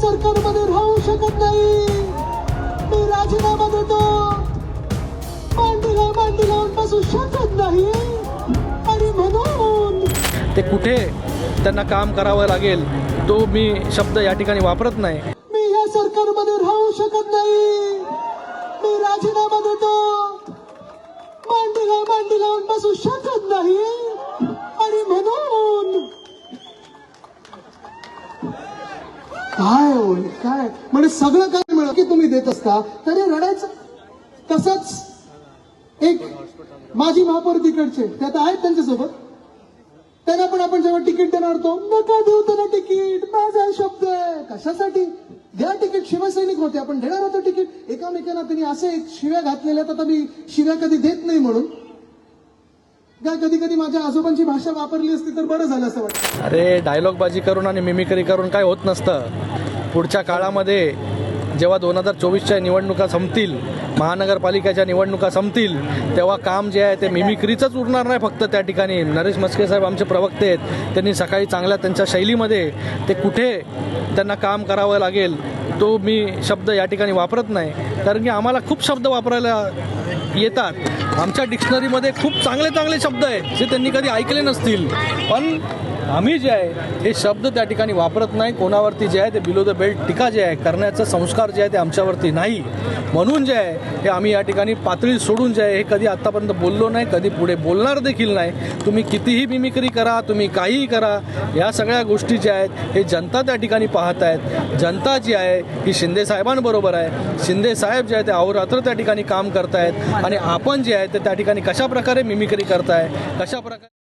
सरकारमध्ये राहू शकत नाही. मी राजीनामा देतो. मांडीला मांडी लावून बसू शकत नाही. आणि म्हणून ते कुठे त्यांना काम करावं लागेल तो मी शब्द या ठिकाणी वापरत नाही. मी या सरकारमध्ये राहू शकत नाही. मी राजीनामा देतो. मांडीला मांडी लावून बसू शकत नाही. आणि म्हणून काय होईल काय? म्हणजे सगळं काय मिळत की तुम्ही देत असता? तरी रडायचं. तसंच एक माझी महापौर तिकडचे ते आता आहेत त्यांच्यासोबत. त्यांना पण आपण जेव्हा तिकीट देणार तो नका देऊ त्यांना तिकीट माझा शब्द आहे. कशासाठी? द्या तिकीट शिवसैनिक होते आपण देणार होतो तिकीट. एकामेकांना त्यांनी असे एक शिव्या घातलेल्या तर मी शिव्या कधी देत नाही म्हणून. काय कधी कधी माझ्या आजोबांची भाषा वापरली असती तर बरं झालं असं वाटतं. अरे डायलॉगबाजी करून आणि मिमिक्री करून काय होत नसतं. पुढच्या काळामध्ये जेव्हा दोन हजार चोवीसच्या निवडणुका संपतील महानगरपालिकेच्या निवडणुका संपतील तेव्हा काम जे आहे ते मिमिक्रीचंच उरणार नाही फक्त त्या ठिकाणी. नरेश मस्के साहेब आमचे प्रवक्ते आहेत. त्यांनी सकाळी चांगल्या त्यांच्या शैलीमध्ये ते कुठे त्यांना काम करावं लागेल तो मी शब्द या ठिकाणी वापरत नाही. कारण की आम्हाला खूप शब्द वापरायला येतात. आमच्या डिक्शनरीमध्ये खूप चांगले चांगले शब्द आहेत जे त्यांनी कधी ऐकले नसतील. पण आम्ही जे आहे हे शब्द त्या ठिकाणी वापरत नाही. कोणावरती जे आहे ते बिलो द बेल्ट टीका जे आहे करण्याचं संस्कार जे आहे ते आमच्यावरती नाही. म्हणून जे आहे हे आम्ही या ठिकाणी पातळी सोडून जे आहे हे कधी आत्तापर्यंत बोललो नाही कधी पुढे बोलणार देखील नाही. तुम्ही कितीही मिमिक्री करा तुम्ही काहीही करा या सगळ्या गोष्टी ज्या आहेत हे जनता त्या ठिकाणी पाहत आहेत. जनता जी आहे ही शिंदे साहेबांबरोबर आहे. शिंदे साहेब जे आहे ते अहोरात्र त्या ठिकाणी काम करतायत. आणि आपण जे आहे ते त्या ठिकाणी कशा प्रकारे मिमिक्री करताय कशा प्रकारे